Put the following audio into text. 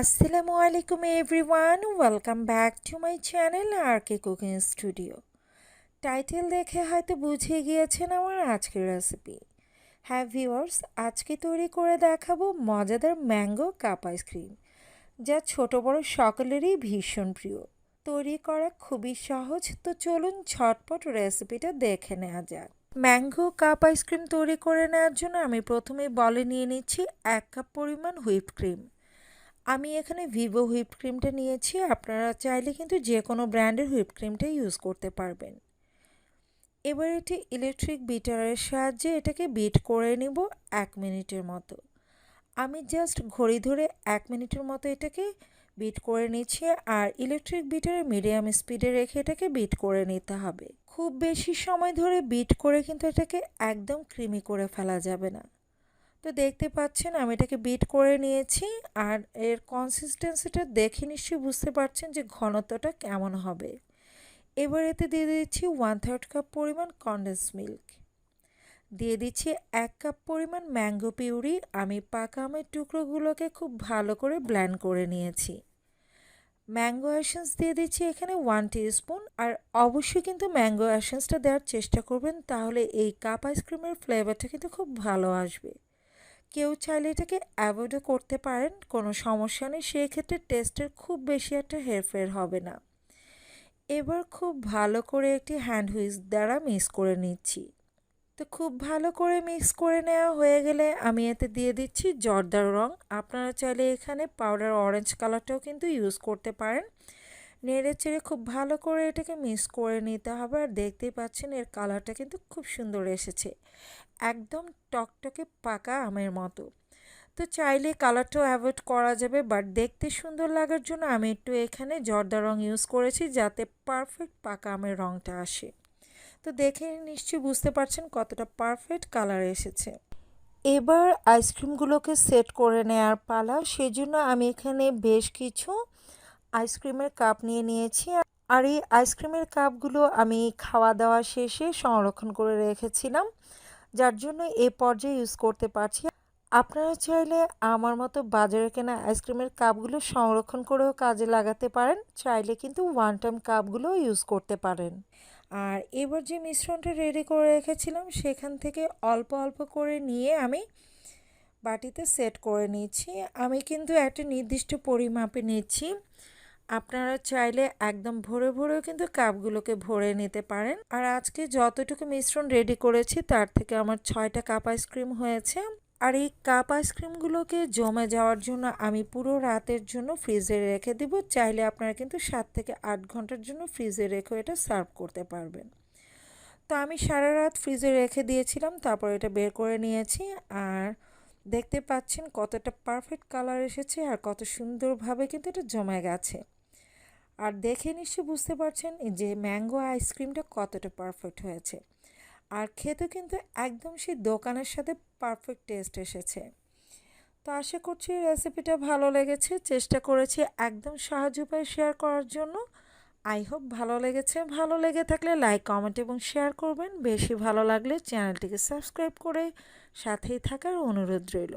আসসালামু আলাইকুম everyone welcome back to my channel R K cooking studio title দেখে হয়তো বুঝে গিয়েছেন আমার আজকের রেসিপি হ্যাঁ ভিউয়ার্স আজকে তৈরি করে দেখাবো মজাদার ম্যাঙ্গো কাপ আইসক্রিম যা ছোট বড় সকলেরই ভীষণ প্রিয়। তৈরি করা খুবই সহজ, তো চলুন ঝটপট রেসিপিটা দেখে নেওয়া যাক। ম্যাঙ্গো কাপ আইসক্রিম তৈরি করে নেওয়ার জন্য আমি প্রথমে বলে নিয়ে নিচ্ছি এক কাপ পরিমাণ হুইপ ক্রিম আমি এখানে ভিভো হুইপ ক্রিমটা নিয়েছি, আপনারা চাইলে কিন্তু যে কোনো ব্র্যান্ডের হুইপ ক্রিমটা ইউজ করতে পারবেন। এবার এটি ইলেকট্রিক বিটারের সাহায্যে এটাকে বিট করে নিব এক মিনিটের মতো। আমি জাস্ট ঘড়ি ধরে এক মিনিটের মতো এটাকে বিট করে নিচ্ছি আর ইলেকট্রিক বিটারে মিডিয়াম স্পিডে রেখে এটাকে বিট করে নিতে হবে। খুব বেশি সময় ধরে বিট করে কিন্তু এটাকে একদম ক্রিমি করে ফেলা যাবে না। তো দেখতে পাচ্ছেন, আমি এটাকে বিট করে নিয়েছি আর এর কনসিস্টেন্সিটা দেখে নিশ্চয়ই বুঝতে পারছেন যে ঘনত্বটা কেমন হবে। এবার এতে দিয়ে দিচ্ছি ওয়ান থার্ড কাপ পরিমাণ কন্ডেন্স মিল্ক দিয়ে দিচ্ছি এক কাপ পরিমাণ ম্যাঙ্গো পিউরি আমি পাকা আমের টুকরোগুলোকে খুব ভালো করে ব্ল্যান্ড করে নিয়েছি। ম্যাঙ্গো অ্যাশেন্স দিয়ে দিচ্ছি এখানে ওয়ান স্পুন আর অবশ্যই কিন্তু ম্যাঙ্গো অ্যাশেন্সটা দেওয়ার চেষ্টা করবেন, তাহলে এই কাপ আইসক্রিমের ফ্লেভারটা কিন্তু খুব ভালো আসবে। কেউ চাইলে এটাকে অ্যাভয়েডও করতে পারেন, কোনো সমস্যা নেই। সেক্ষেত্রে টেস্টের খুব বেশি একটা হেরফের হবে না। এবার খুব ভালো করে একটি হ্যান্ড হুইস দ্বারা মিক্স করে নিচ্ছি। তো খুব ভালো করে মিক্স করে নেওয়া হয়ে গেলে আমি এতে দিয়ে দিচ্ছি জর্দার রং। আপনারা চাইলে এখানে পাউডার অরেঞ্জ কালারটাও কিন্তু ইউজ করতে পারেন। নেড়ে চেড়ে খুব ভালো করে এটাকে মিক্স করে নিতে হবে আর দেখতেই পাচ্ছেন এর কালারটা কিন্তু খুব সুন্দর এসেছে। একদম টকটকে পাকা আমের মতো। তো চাইলে কালারটাও অ্যাভয়েড করা যাবে বাট দেখতে সুন্দর লাগার জন্য আমি একটু এখানে জর্দা রং ইউজ করেছি যাতে পারফেক্ট পাকা আমের রংটা আসে। তো দেখে নিশ্চয়ই বুঝতে পারছেন কতটা পারফেক্ট কালার এসেছে। এবার আইসক্রিমগুলোকে সেট করে নেওয়ার পালা। সেজন্য আমি এখানে বেশ কিছু আইসক্রিমের কাপ নিয়ে নিয়েছি আর এই আইসক্রিমের কাপগুলো আমি খাওয়া দাওয়া শেষে সংরক্ষণ করে রেখেছিলাম। যার জন্য এই পর্যায়ে ইউজ করতে পারছি। আপনারা চাইলে আমার মতো বাজারে কেনা আইসক্রিমের কাপগুলো সংরক্ষণ করেও কাজে লাগাতে পারেন। চাইলে কিন্তু ওয়ান টাইম কাপগুলো ইউজ করতে পারেন। আর এবার যে মিশ্রণটা রেডি করে রেখেছিলাম, সেখান থেকে অল্প অল্প করে নিয়ে আমি বাটিতে সেট করে নিচ্ছি। আমি কিন্তু একটা নির্দিষ্ট পরিমাপে নিচ্ছি। আপনারা চাইলে একদম ভরে ভরেও কিন্তু কাপগুলোকে ভরে নিতে পারেন। আর আজকে যতটুকু মিশ্রণ রেডি করেছি, তার থেকে আমার ছয়টা কাপ আইসক্রিম হয়েছে। আর এই কাপ আইসক্রিমগুলোকে জমে যাওয়ার জন্য আমি পুরো রাতের জন্য ফ্রিজে রেখে দিব। চাইলে আপনারা কিন্তু সাত থেকে আট ঘণ্টার জন্য ফ্রিজে রেখে এটা সার্ভ করতে পারবেন। তো আমি সারা রাত ফ্রিজে রেখে দিয়েছিলাম, তারপর এটা বের করে নিয়েছি। আর দেখতে পাচ্ছেন কতটা পারফেক্ট কালার এসেছে আর কত সুন্দরভাবে কিন্তু এটা জমে গেছে। আর দেখে নিশ্চয়ই বুঝতে পারছেন যে ম্যাঙ্গো আইসক্রিমটা কতটা পারফেক্ট হয়েছে। আর খেতে কিন্তু একদম সেই দোকানের সাথে পারফেক্ট টেস্ট এসেছে। তো আশা করছি রেসিপিটা ভালো লেগেছে। চেষ্টা করেছি একদম সহজ উপায়ে শেয়ার করার জন্য। আই হোপ ভালো লেগেছে। ভালো লেগে থাকলে লাইক কমেন্ট এবং শেয়ার করবেন। বেশি ভালো লাগলে চ্যানেলটিকে সাবস্ক্রাইব করে সাথেই থাকার অনুরোধ রইল।